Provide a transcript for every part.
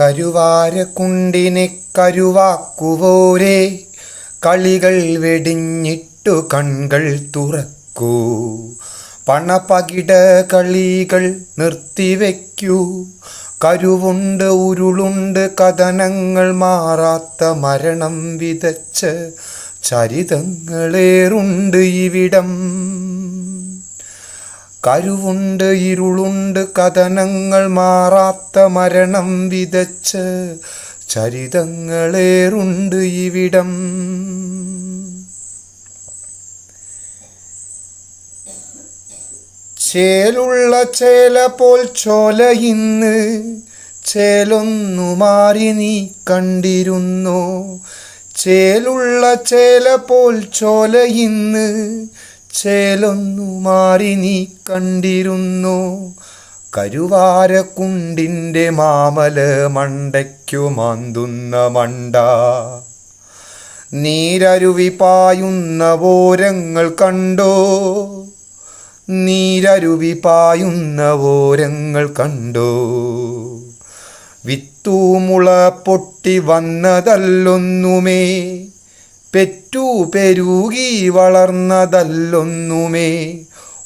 കരുവാരക്കുണ്ടിനെ കരുവാക്കുവോരെ. കളികൾ വെടിഞ്ഞിട്ടു കൺകൾ തുറക്കൂ. പണപകിട കളികൾ നിർത്തിവെക്കൂ. കരുവുണ്ട് ഉരുളുണ്ട് കഥനങ്ങൾ മാറാത്ത മരണം വിതച്ച് ചരിതങ്ങളേറുണ്ട് ഇവിടം. കരുവുണ്ട് ഇരുളുണ്ട് കഥനങ്ങൾ മാറാത്ത മരണം വിതച്ച് ചരിതങ്ങളേറുണ്ട് ഇവിടം. ചേലുള്ള ചേല പോൽ ചോല ഇന്ന് ചേലൊന്നു മാറി നീ കണ്ടിരുന്നോ? ചേലുള്ള ചേല പോൽ ചോല ഇന്ന് ചേലൊന്നു മാറി നീ കണ്ടിരുന്നു. കരുവാരക്കുണ്ടിന്റെ മാമല മണ്ടയ്ക്കു മാന്തുന്ന മണ്ട. നീരരുവി പായുന്ന ഓരങ്ങൾ കണ്ടോ? നീരരുവി പായുന്ന ഓരങ്ങൾ കണ്ടോ? വിത്തൂമുള പൊട്ടി വന്നതല്ലൊന്നുമേ. പെറ്റു പെരുകി വളർന്നതല്ലൊന്നുമേ.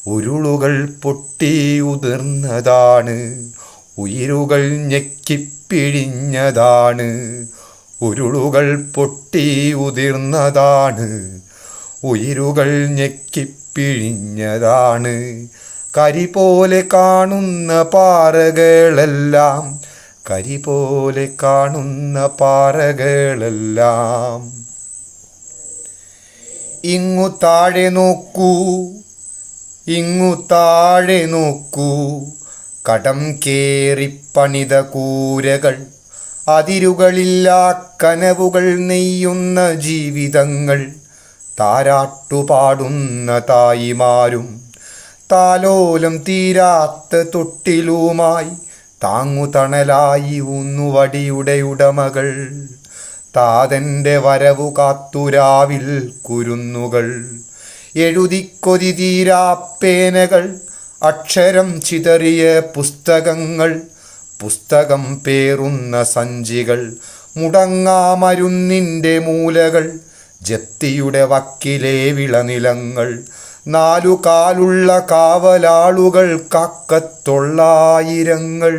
ഉരുളുകൾ പൊട്ടി ഉതിർന്നതാണ്. ഉയരുകൾ ഞെക്കിപ്പിഴിഞ്ഞതാണ് ഉരുളുകൾ പൊട്ടി ഉതിർന്നതാണ്. ഉയരുകൾ ഞെക്കിപ്പിഴിഞ്ഞതാണ് കരി പോലെ കാണുന്ന പാറകളെല്ലാം കരി പോലെ കാണുന്ന പാറകളെല്ലാം. ഇങ്ങു താഴെ നോക്കൂ. ഇങ്ങു താഴെ നോക്കൂ. കടം കേറി പണിത കൂരകൾ അതിരുകളില്ലാ കനവുകൾ നെയ്യുന്ന ജീവിതങ്ങൾ താരാട്ടുപാടുന്ന തായിമാരും താലോലം തീരാത്ത തൊട്ടിലുമായി താങ്ങുതണലായി ഊന്നുവടിയുടെ ഉടമകൾ. താതന്റെ വരവു കാത്തുരാവിൽ കുരുന്നുകൾ. എഴുതിക്കൊതി തീരാപ്പേനകൾ അക്ഷരം ചിതറിയ പുസ്തകങ്ങൾ. പുസ്തകം പേറുന്ന സഞ്ചികൾ. മുടങ്ങാമരുന്നിന്റെ മൂലകൾ. ജപ്തിയുടെ വക്കിലെ വിളനിലങ്ങൾ. നാലു കാലുള്ള കാവലാളുകൾ കാക്കത്തൊള്ളായിരങ്ങൾ.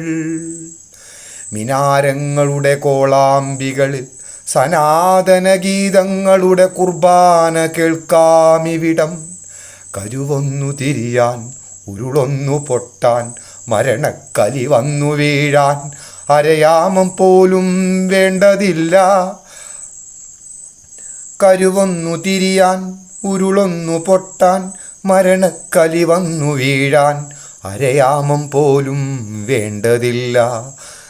മിനാരങ്ങളുടെ കോളാമ്പികളിൽ സനാതന ഗീതങ്ങളുടെ കുർബാന കേൾക്കാമിവിടം. കരുവൊന്നു തിരിയാൻ ഉരുളൊന്നു പൊട്ടാൻ മരണക്കലി വന്നു വീഴാൻ അരയാമം പോലും വേണ്ടതില്ല. കരുവൊന്നു തിരിയാൻ ഉരുളൊന്നു പൊട്ടാൻ മരണക്കലി വന്നു വീഴാൻ അരയാമം പോലും വേണ്ടതില്ല.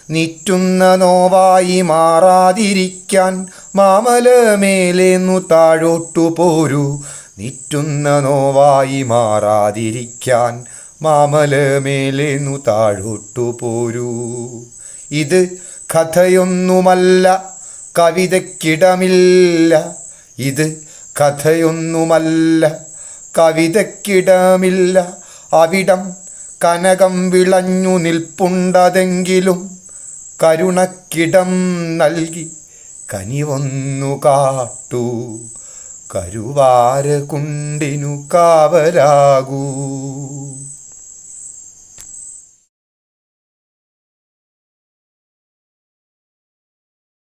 നിറ്റുന്ന നോവായി മാറാതിരിക്കാൻ മാമലമേലേന്നു താഴോട്ടു പോരു. നിറ്റുന്ന നോവായി മാറാതിരിക്കാൻ മാമലമേലേന്നു താഴോട്ടു പോരു. ഇത് കഥയൊന്നുമല്ല കവിതയ്ക്കിടമില്ല. ഇത് കഥയൊന്നുമല്ല കവിതയ്ക്കിടമില്ല. അവിടം കനകം വിളഞ്ഞു നിൽപ്പുണ്ടതെങ്കിലും കരുണക്കിടം നൽകി കനിവൊന്നു കാട്ടു. കരുവാര കുണ്ടിനു കാവലാകൂ.